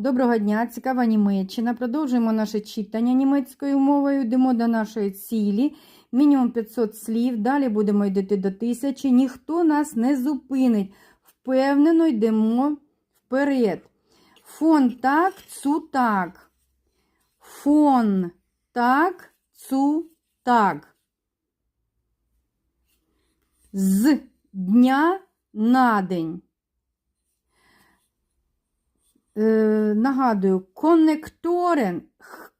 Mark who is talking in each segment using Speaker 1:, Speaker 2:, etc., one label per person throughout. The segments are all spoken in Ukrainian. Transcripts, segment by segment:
Speaker 1: Доброго дня, цікава Німеччина. Продовжуємо наше читання німецькою мовою. Йдемо до нашої цілі. Мінімум 500 слів. Далі будемо йти до тисячі. Ніхто нас не зупинить. Впевнено йдемо вперед. Фон так, цу так. Фон так, цу так. З дня на день. Е, нагадую, коннекторен,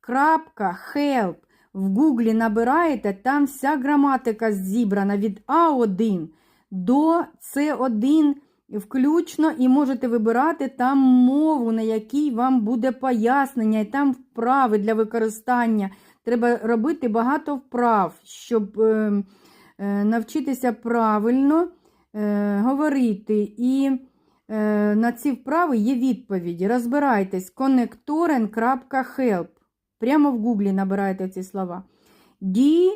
Speaker 1: крапка, help. В Гуглі набираєте, там вся граматика зібрана від А1 до С1 включно, і можете вибирати там мову, на якій вам буде пояснення, і там вправи для використання. Треба робити багато вправ, щоб е, е, навчитися правильно е, говорити. І на ці вправи є відповіді. Розбирайтесь connectoren.help. Прямо в гуглі набирайте ці слова. Die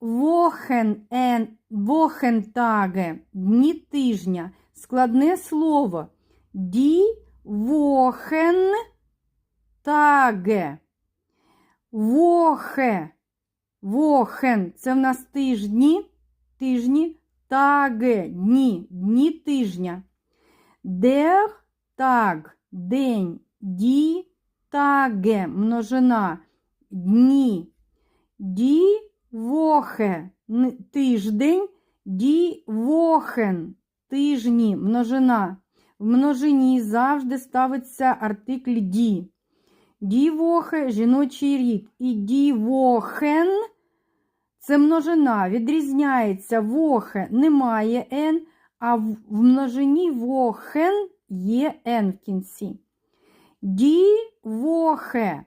Speaker 1: Wochen en Wochentage. Дні тижня. Складне слово. Die Wochentage. Woche. Wochen. Це в нас тижні. Тижні. Таге. Дні. Дні тижня. Der Tag – день, die Tage – множина, дні, die Woche – тиждень, die Wochen – тижні, множина. В множині завжди ставиться артикль. Die Woche – жіночий рід. І Wochen – це множина, відрізняється Woche – немає N, а в множині вохен є «н» в кінці. Die Woche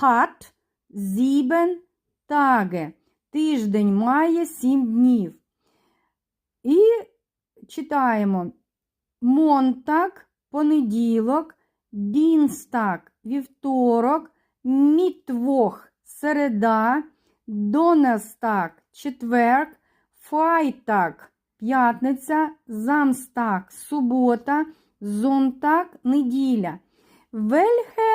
Speaker 1: hat sieben Tage. Тиждень має сім днів. І читаємо Монтак, понеділок, Дінстак, вівторок, Мітвох, середа, Донестак, четверг, Файтак, п'ятниця, замстак, субота, зонтак, неділя. Вельхе,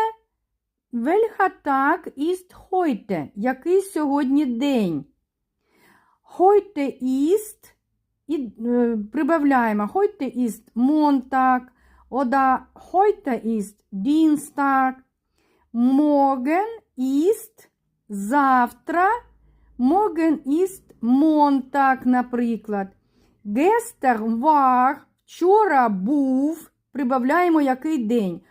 Speaker 1: вельхатак іст хойте. Який сьогодні день? Хойте іст, і е, прибавляємо, хойте іст монтак, ода хойте іст дінстак, моген іст завтра, моген іст монтак, наприклад. Гестер вар, вчора був, прибавляємо який день.